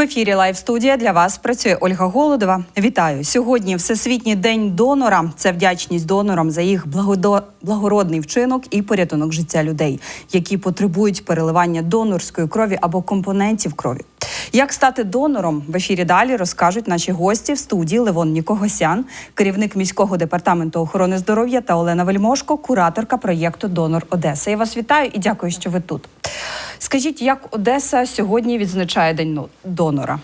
В ефірі Лайв студія для вас працює Ольга Голодова. Вітаю сьогодні. Всесвітній день донора. Це вдячність донорам за їх благодо... благородний вчинок і порятунок життя людей, які потребують переливання донорської крові або компонентів крові. Як стати донором в ефірі далі розкажуть наші гості в студії Левон Нікогосян, керівник міського департаменту охорони здоров'я та Олена Вельмошко, кураторка проєкту Донор Одеса. Я вас вітаю і дякую, що ви тут. Скажіть, як Одеса сьогодні відзначає день ну- донора?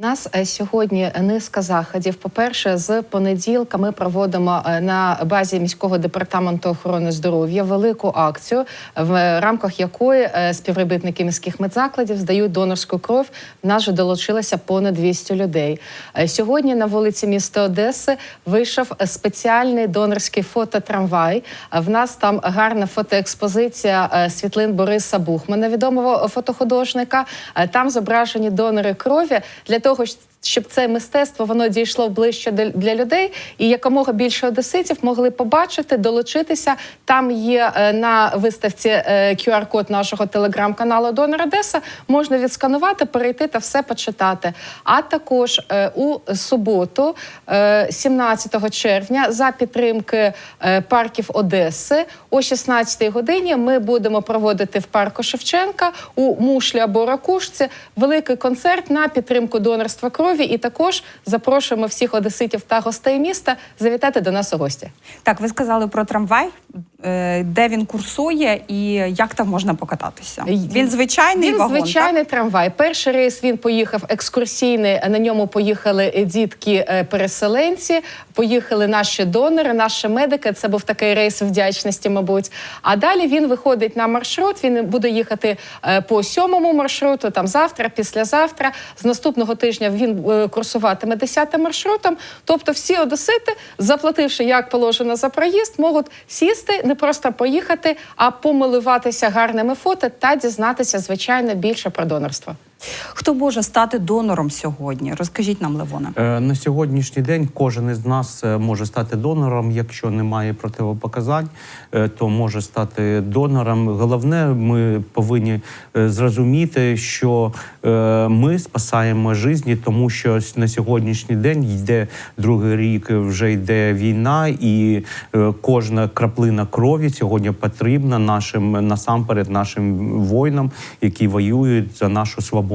У нас е, сьогодні низка заходів. По-перше, з понеділка ми проводимо е, на базі міського департаменту охорони здоров'я велику акцію, в рамках якої е, співробітники міських медзакладів здають донорську кров. В нас вже долучилося понад 200 людей. Сьогодні на вулиці міста Одеси вийшов спеціальний донорський фототрамвай. В нас там гарна фотоекспозиція світлин Бориса Бухмана, відомого фотохудожника. Там зображені донори крові для того, До щоб це мистецтво воно дійшло ближче для людей, і якомога більше одеситів могли побачити, долучитися. Там є е, на виставці е, QR-код нашого телеграм-каналу Донор Одеса. Можна відсканувати, перейти та все почитати. А також е, у суботу, е, 17 червня, за підтримки парків Одеси, о 16-й годині ми будемо проводити в парку Шевченка у мушлі або ракушці великий концерт на підтримку донорства крові. І також запрошуємо всіх одеситів та гостей міста завітати до нас у гості. Так, ви сказали про трамвай, Е, де він курсує і як там можна покататися? Він звичайний Він вагон, звичайний трамвай. Перший рейс він поїхав екскурсійний. На ньому поїхали дітки-переселенці, поїхали наші донори, наші медики. Це був такий рейс вдячності, мабуть. А далі він виходить на маршрут. Він буде їхати е, по сьомому маршруту. Там завтра, післязавтра. З наступного тижня він е, курсуватиме десятим маршрутом. Тобто, всі одесити, заплативши як положено за проїзд, можуть сісти, не просто поїхати, а помилуватися гарними фото та дізнатися звичайно більше про донорство. Хто може стати донором сьогодні? Розкажіть нам, Левоне. Е, На сьогоднішній день кожен із нас е, може стати донором. Якщо немає противопоказань, е, то може стати донором. Головне, ми повинні зрозуміти, що ми спасаємо житті, тому що на сьогоднішній день йде другий рік, вже йде війна, і кожна краплина крові сьогодні потрібна нашим насамперед нашим воїнам, які воюють за нашу свободу.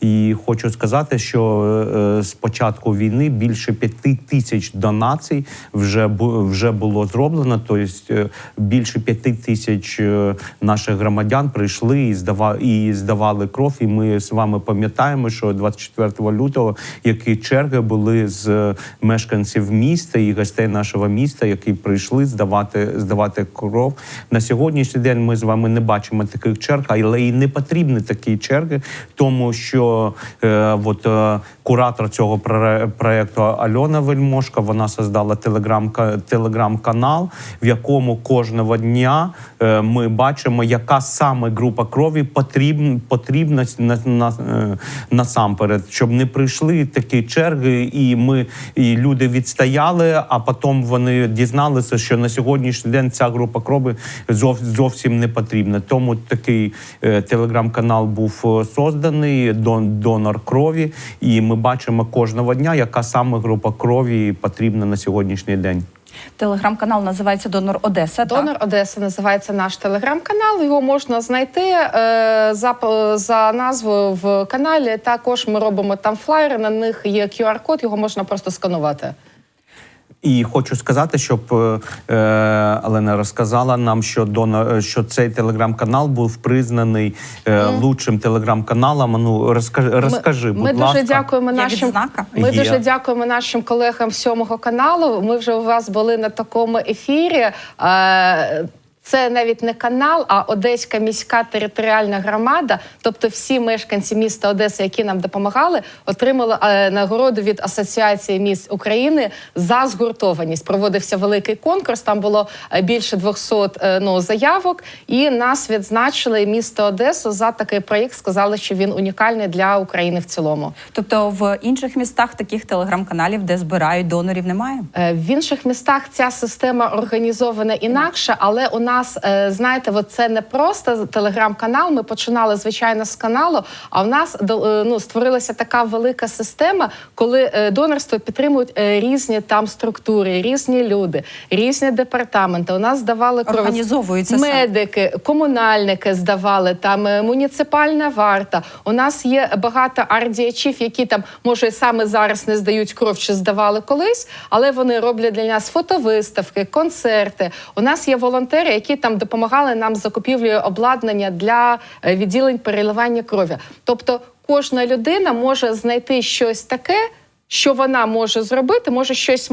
І хочу сказати, що е, з початку війни більше п'яти тисяч донацій вже вже було зроблено. Тобто е, більше п'яти тисяч е, наших громадян прийшли і здавали і здавали кров. І ми з вами пам'ятаємо, що 24 лютого які черги були з е, мешканців міста і гостей нашого міста, які прийшли здавати здавати кров. На сьогоднішній день ми з вами не бачимо таких черг, але і не потрібні такі черги, тому що е, от, е, куратор цього проекту Альона Вельмошка вона создала телеграм телеграм-канал, в якому кожного дня е, ми бачимо, яка саме група крові потрібна потрібна на, на, е, насамперед, щоб не прийшли такі черги, і ми і люди відстояли, а потім вони дізналися, що на сьогоднішній день ця група крові зов, зовсім не потрібна. Тому такий е, телеграм-канал був е, созданий дон, донор крові, і ми бачимо кожного дня, яка саме група крові потрібна на сьогоднішній день. Телеграм-канал називається Донор Одеса. Донор Одеси називається наш телеграм-канал. Його можна знайти е, за, за назвою в каналі. Також ми робимо там флаєри. На них є QR-код, його можна просто сканувати. І хочу сказати, щоб е, е, Олена розказала нам, що Дона що цей телеграм-канал був признаний е, лучшим телеграм-каналом. Ну розкажи, розкажи, будь ми ласка. дуже дякуємо нашим? Ми Є. дуже дякуємо нашим колегам сьомого каналу. Ми вже у вас були на такому ефірі. Це навіть не канал, а Одеська міська територіальна громада. Тобто, всі мешканці міста Одеси, які нам допомагали, отримали е, нагороду від Асоціації міст України за згуртованість. Проводився великий конкурс. Там було е, більше 200 е, ну, заявок, і нас відзначили місто Одесу за такий проєкт. Сказали, що він унікальний для України в цілому. Тобто в інших містах таких телеграм-каналів, де збирають донорів, немає. В інших містах ця система організована інакше, але у нас нас, е, знаєте, от це не просто телеграм-канал. Ми починали звичайно з каналу. А в нас е, ну, створилася така велика система, коли е, донорство підтримують різні там структури, різні люди, різні департаменти. У нас здавали кров медики, комунальники здавали там муніципальна варта. У нас є багато ардіячів, які там може саме зараз не здають кров чи здавали колись, але вони роблять для нас фотовиставки, концерти. У нас є волонтери, які там допомагали нам з закупівлею обладнання для е, відділень переливання крові. Тобто кожна людина може знайти щось таке. Що вона може зробити, може щось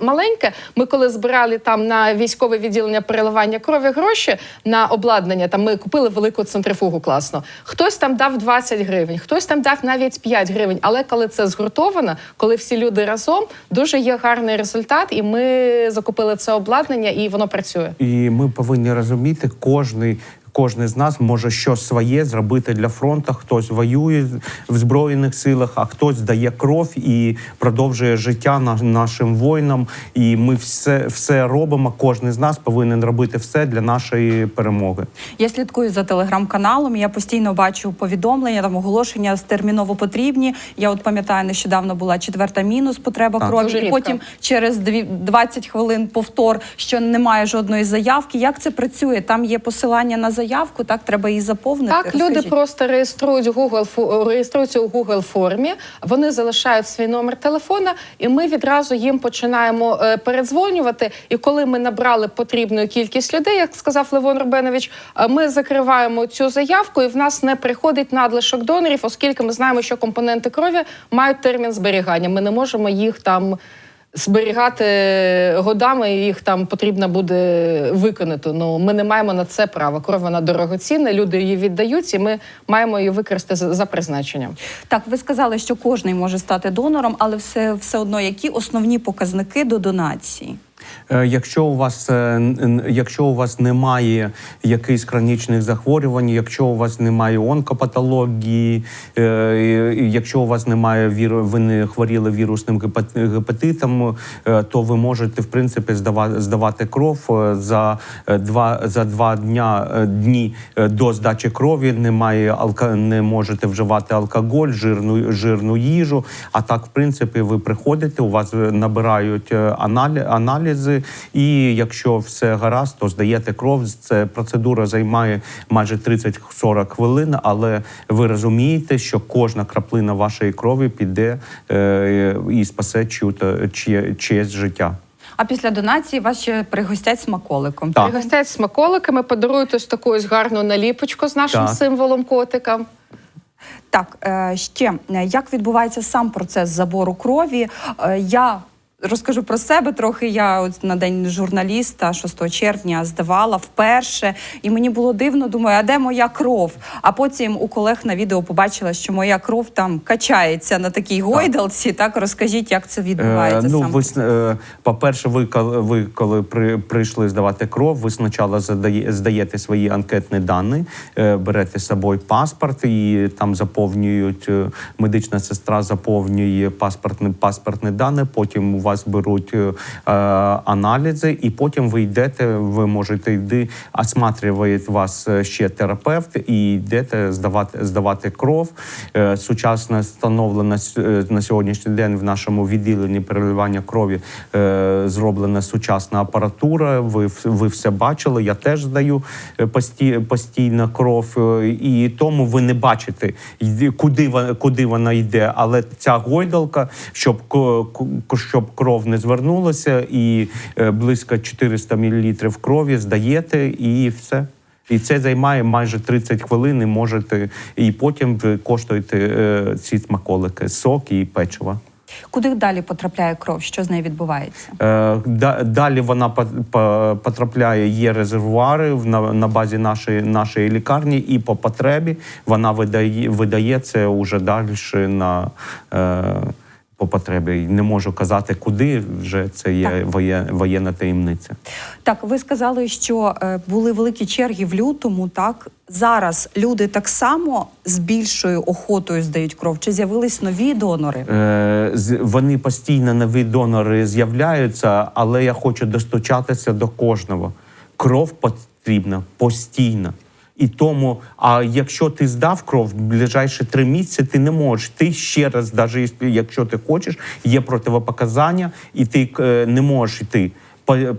маленьке. Ми коли збирали там на військове відділення переливання крові гроші на обладнання, там ми купили велику центрифугу класно. Хтось там дав 20 гривень, хтось там дав навіть 5 гривень. Але коли це згуртовано, коли всі люди разом, дуже є гарний результат, і ми закупили це обладнання, і воно працює. І ми повинні розуміти, кожний. Кожен з нас може щось своє зробити для фронту. Хтось воює в збройних силах, а хтось дає кров і продовжує життя на- нашим воїнам. І ми все, все робимо. Кожен з нас повинен робити все для нашої перемоги. Я слідкую за телеграм-каналом. Я постійно бачу повідомлення, там оголошення терміново потрібні. Я от пам'ятаю, нещодавно була четверта мінус потреба Так. крові, Дуже і рідко. потім через дві- 20 хвилин повтор, що немає жодної заявки. Як це працює? Там є посилання на заявку, так треба її заповнити. Так, люди просто реєструють Google фу- реєструються у Google формі. Вони залишають свій номер телефона, і ми відразу їм починаємо е, передзвонювати. І коли ми набрали потрібну кількість людей, як сказав Левон Рубенович, е, ми закриваємо цю заявку, і в нас не приходить надлишок донорів, оскільки ми знаємо, що компоненти крові мають термін зберігання. Ми не можемо їх там. Зберігати годами їх там потрібно буде виконати. Ну ми не маємо на це права. Кров вона дорогоцінна, люди її віддають, і ми маємо її використати за, призначенням. Так, ви сказали, що кожен може стати донором, але все, все одно які основні показники до донації? Е, Якщо у вас е, якщо у вас немає якихось хронічних захворювань, якщо у вас немає онкопатології, е, якщо у вас немає віру, ви не хворіли вірусним гепат- гепатитом, то ви можете в принципі здавати, здавати кров за два за два дня дні до здачі крові. Немає алка, не можете вживати алкоголь, жирну жирну їжу. А так, в принципі, ви приходите, у вас набирають е, аналі- аналізи, і якщо все гаразд, то здаєте кров. Це процедура займає майже 30-40 хвилин, але ви розумієте, що кожна краплина вашої крові піде е, і спасе чиєсь життя. А після донації вас ще пригостять смаколиком. Так. Пригостять смаколиками, подарують ось таку ось гарну наліпочку з нашим Так. символом котика. Так, е, ще е, як відбувається сам процес забору крові? Е, Я розкажу про себе трохи. Я от на день журналіста 6 червня здавала вперше, і мені було дивно. Думаю, а де моя кров? А потім у колег на відео побачила, що моя кров там качається на такій гойдалці. Так розкажіть, як це відбувається Е, ну, сам ви, е, по-перше, ви, коли- ви коли при, прийшли здавати кров, ви спочатку задає, здаєте свої анкетні дані, е, берете з собою паспорт і там заповнюють, е, медична сестра заповнює паспортні, паспортні дані, потім у вас беруть е, е, аналізи, і потім ви йдете, ви можете йти, осматриває вас е, ще терапевт і йдете здавати, здавати кров. Сучасно встановлена на сьогоднішній день в нашому відділенні переливання крові зроблена сучасна апаратура. Ви, ви все бачили. Я теж здаю пості, постійно кров, і тому ви не бачите, куди куди вона йде. Але ця гойдалка, щоб, щоб кров не звернулася, і е, близько 400 мл крові здаєте, і все. І це займає майже 30 хвилин. І можете, і потім ви коштуєте е, ці смаколики, сок і печиво. Куди далі потрапляє кров? Що з нею відбувається? Е, Далі вона по- по- потрапляє, є резервуари на базі нашої, нашої лікарні, і по потребі вона видає, видає це уже далі на. По потребі не можу казати, куди вже це є Так. воє- воєнна таємниця. Так, ви сказали, що е, були великі черги в лютому. Так зараз люди так само з більшою охотою здають кров. Чи з'явились нові донори? Е, з- вони постійно нові донори з'являються, але я хочу достучатися до кожного. Кров потрібна постійно. І тому, а якщо ти здав кров в ближайші три місяці, ти не можеш. Ти ще раз, навіть якщо ти хочеш, є противопоказання, і ти е, не можеш йти.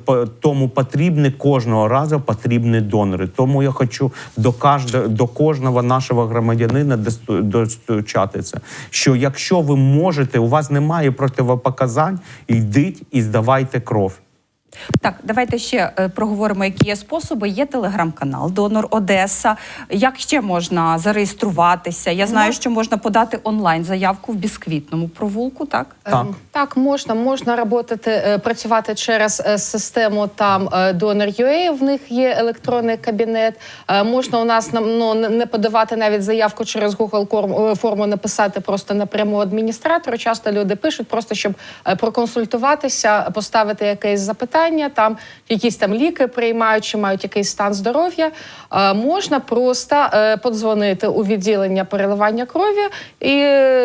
По, тому потрібні кожного разу потрібні донори. Тому я хочу до кожного, до кожного нашого громадянина достучатися, що якщо ви можете, у вас немає противопоказань, йдіть і здавайте кров. Так, давайте ще е, проговоримо, які є способи. Є телеграм-канал Донор Одеса. Як ще можна зареєструватися? Я знаю, що можна подати онлайн заявку в бісквітному провулку. Так Так. Ем, Так, можна, можна работати, е, працювати через е, систему там е, Donor.ua, в них є електронний кабінет. Можна у нас нам ну, не- подавати навіть заявку через Google форму, написати просто напряму адміністратору. Часто люди пишуть просто, щоб проконсультуватися, поставити якесь запитання, там якісь там ліки приймають, чи мають якийсь стан здоров'я. Е, Можна просто е, подзвонити у відділення переливання крові і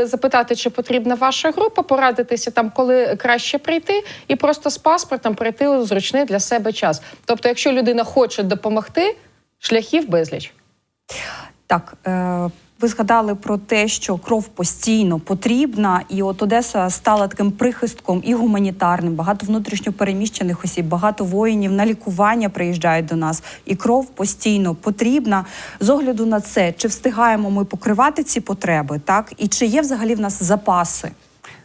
запитати, чи потрібна ваша група, порадитися там, коли краще прийти, і просто з паспортом прийти у зручний для себе час. Тобто, якщо людина хоче допомогти, шляхів безліч. Так, е, ви згадали про те, що кров постійно потрібна, і от Одеса стала таким прихистком і гуманітарним. Багато внутрішньопереміщених осіб, багато воїнів на лікування приїжджають до нас, і кров постійно потрібна. З огляду на це, чи встигаємо ми покривати ці потреби, так і чи є взагалі в нас запаси?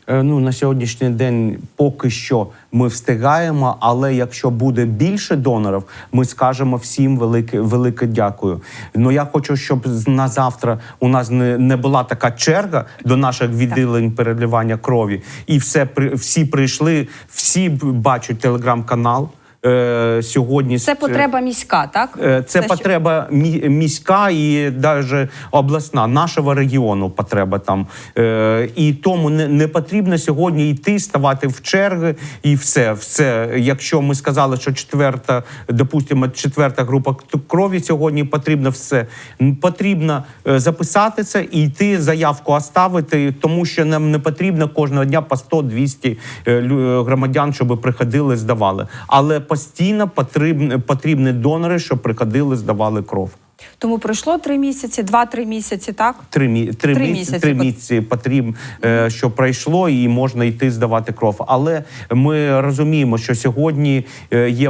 Е, Ну на сьогоднішній день поки що ми встигаємо, але якщо буде більше донорів, ми скажемо всім велике велике дякую. Ну я хочу, щоб на завтра у нас не, не була така черга до наших відділень переливання крові, і все всі прийшли, всі бачать телеграм-канал. Е, сьогодні Це потреба міська, так Е, Це що- потреба мі- міська і навіть обласна, нашого регіону потреба там. Е, І тому не, не потрібно сьогодні йти, ставати в черги і все. все. Якщо ми сказали, що четверта, допустимо, четверта група крові сьогодні потрібно все. Потрібно е, записати це і йти заявку оставити, тому що нам не потрібно кожного дня по 100-200 е, громадян, щоб приходили, здавали. Але постійно потрібні, потрібні донори, що приходили, здавали кров. Тому пройшло три місяці, два-три місяці, так Три, мі- три, Три місяці, три місяці потрібно, е, що пройшло, і можна йти здавати кров. Але ми розуміємо, що сьогодні е, є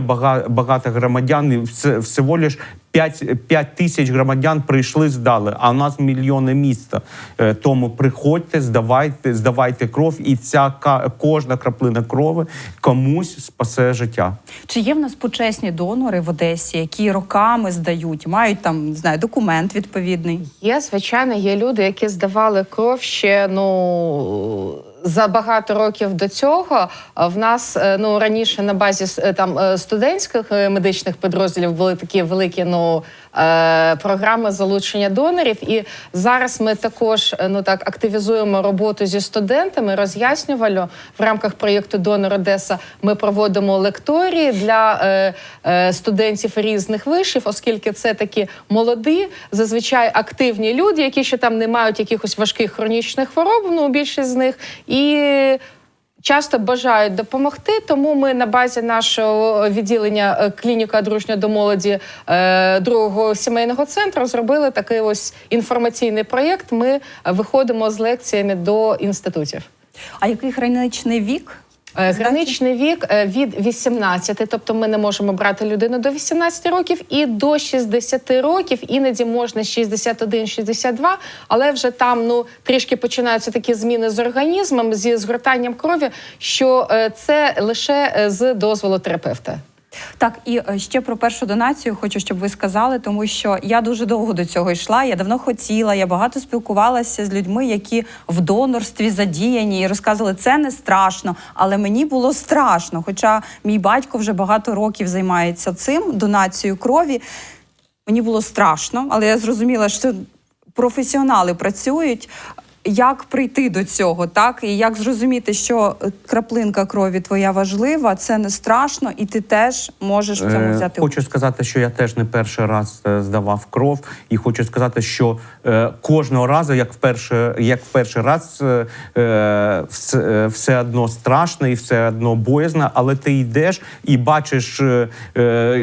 багато громадян, і все, всього лиш 5, 5 тисяч громадян прийшли, здали, а у нас мільйони міста. Е, Тому приходьте, здавайте, здавайте кров, і ця ка- кожна краплина крови комусь спасе життя. Чи є в нас почесні донори в Одесі, які роками здають, мають там не знаю, документ відповідний? Є, звичайно, є люди, які здавали кров ще ну. За багато років до цього в нас е, ну раніше на базі е, там е, студентських е, медичних підрозділів були такі великі ну е, програми залучення донорів. І зараз ми також е, ну так активізуємо роботу зі студентами, роз'яснювально в рамках проєкту Донор Одеса. Ми проводимо лекторії для е, е, студентів різних вишів, оскільки це такі молоді, зазвичай активні люди, які ще там не мають якихось важких хронічних хвороб. Ну більшість з них і. Часто бажають допомогти, тому ми на базі нашого відділення е, клініка дружня до молоді е, другого сімейного центру зробили такий ось інформаційний проєкт. Ми виходимо з лекціями до інститутів. А який граничний вік? Е, Граничний вік е, від 18, тобто ми не можемо брати людину до 18 років, і до 60 років, іноді можна 61-62, але вже там ну трішки починаються такі зміни з організмом, зі згортанням крові, що е, це лише з дозволу терапевта. Так, і е, ще про першу донацію хочу, щоб ви сказали, тому що я дуже довго до цього йшла. Я давно хотіла. Я багато спілкувалася з людьми, які в донорстві задіяні, і розказували, це не страшно, але мені було страшно. Хоча мій батько вже багато років займається цим донацією крові. Мені було страшно, але я зрозуміла, що професіонали працюють. Як прийти до цього, так? І як зрозуміти, що е, краплинка крові твоя важлива, це не страшно, і ти теж можеш в цьому Е, взяти Хочу сказати, що я теж не перший раз е, здавав кров, і хочу сказати, що кожного разу, як в перший, як в перший раз, все, одно страшно і все одно боязно, але ти йдеш і бачиш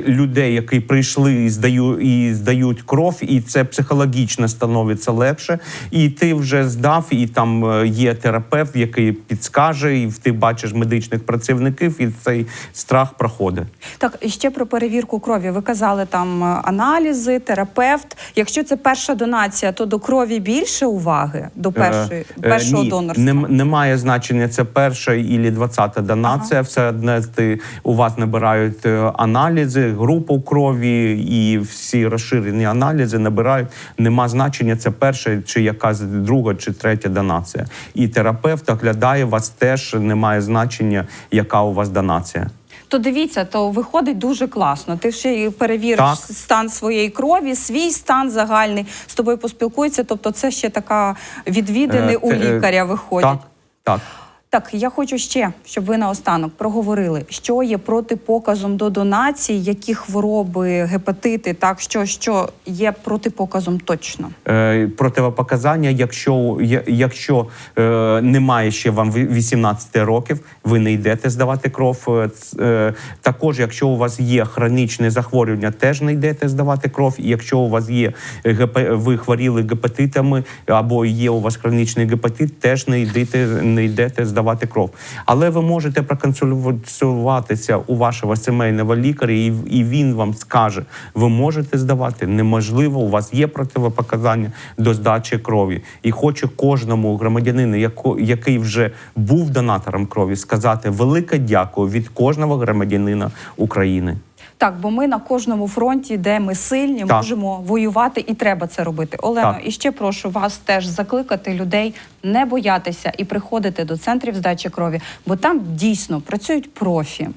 людей, які прийшли і здаю, і здають кров, і це психологічно становиться легше. І ти вже здав, і там е, є терапевт, який підскаже, і ти бачиш медичних працівників, і цей страх проходить. Так, і ще про перевірку крові. Ви казали там е, аналізи, терапевт. Якщо це перша донація, то до крові більше уваги до першої Е, е, першого ні, донорства. нем- немає значення, це перша і двадцята донація. Все одне ти у вас набирають е, аналізи, групу крові і всі розширені аналізи набирають. Нема значення, це перша чи якась друга чи третя донація. І терапевт оглядає вас теж немає значення, яка у вас донація. То дивіться, то виходить дуже класно. Ти ще й перевіриш Так. стан своєї крові, свій стан загальний з тобою поспілкується. Тобто, це ще така відвідини Е, у е, лікаря виходять. Так, так. Так, я хочу ще, щоб ви наостанок проговорили, що є протипоказом до донації, які хвороби, гепатити, так що, що є протипоказом точно. Е, противопоказання, якщо, якщо е, немає ще вам ві- 18 років, ви не йдете здавати кров. Е, е, також, якщо у вас є хронічне захворювання, теж не йдете здавати кров. І якщо у вас є ГП, ви хворіли гепатитами або є у вас хронічний гепатит, теж не йдете, не йдете здавати кров. Але ви можете проконсультуватися у вашого сімейного лікаря, і він вам скаже, ви можете здавати, неможливо, у вас є противопоказання до здачі крові. І хочу кожному громадянину, який вже був донатором крові, сказати велике дякую від кожного громадянина України. Так, бо ми на кожному фронті, де ми сильні, Так. можемо воювати, і треба це робити. Олено, Так. і ще прошу вас теж закликати людей не боятися і приходити до центрів здачі крові, бо там дійсно працюють профі.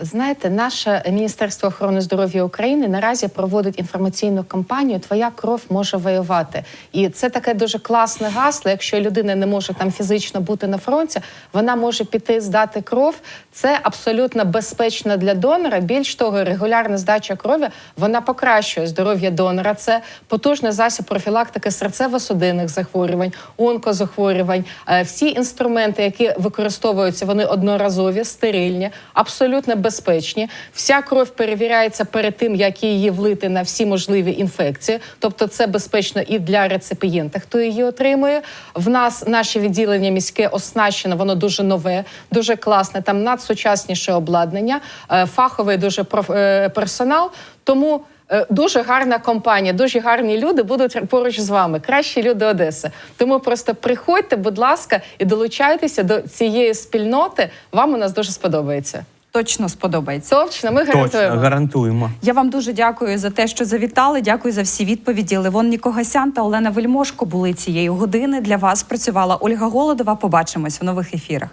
Знаєте, наше Міністерство охорони здоров'я України наразі проводить інформаційну кампанію Твоя кров може воювати. І це таке дуже класне гасло. Якщо людина не може там фізично бути на фронті, вона може піти здати кров. Це абсолютно безпечно для донора. Більш того, регулярна здача крові вона покращує здоров'я донора. Це потужний засіб профілактики серцево-судинних захворювань, онкозахворювань. Е, Всі інструменти, які використовуються, вони одноразові, стерильні, абсолютно безпечні. Вся кров перевіряється перед тим, як її влити на всі можливі інфекції. Тобто, це безпечно і для реципієнта, хто її отримує. В нас наше відділення міське оснащено, воно дуже нове, дуже класне. Там надсучасніше обладнання, е, фаховий дуже е, персонал. Тому. Е, Дуже гарна компанія, дуже гарні люди будуть поруч з вами. Кращі люди Одеси. Тому просто приходьте, будь ласка, і долучайтеся до цієї спільноти. Вам у нас дуже сподобається. Точно сподобається. Точно, ми Точно гарантуємо. гарантуємо. Я вам дуже дякую за те, що завітали. Дякую за всі відповіді. Левон Нікогасян та Олена Вельмошко були цієї години. Для вас працювала Ольга Голодова. Побачимось в нових ефірах.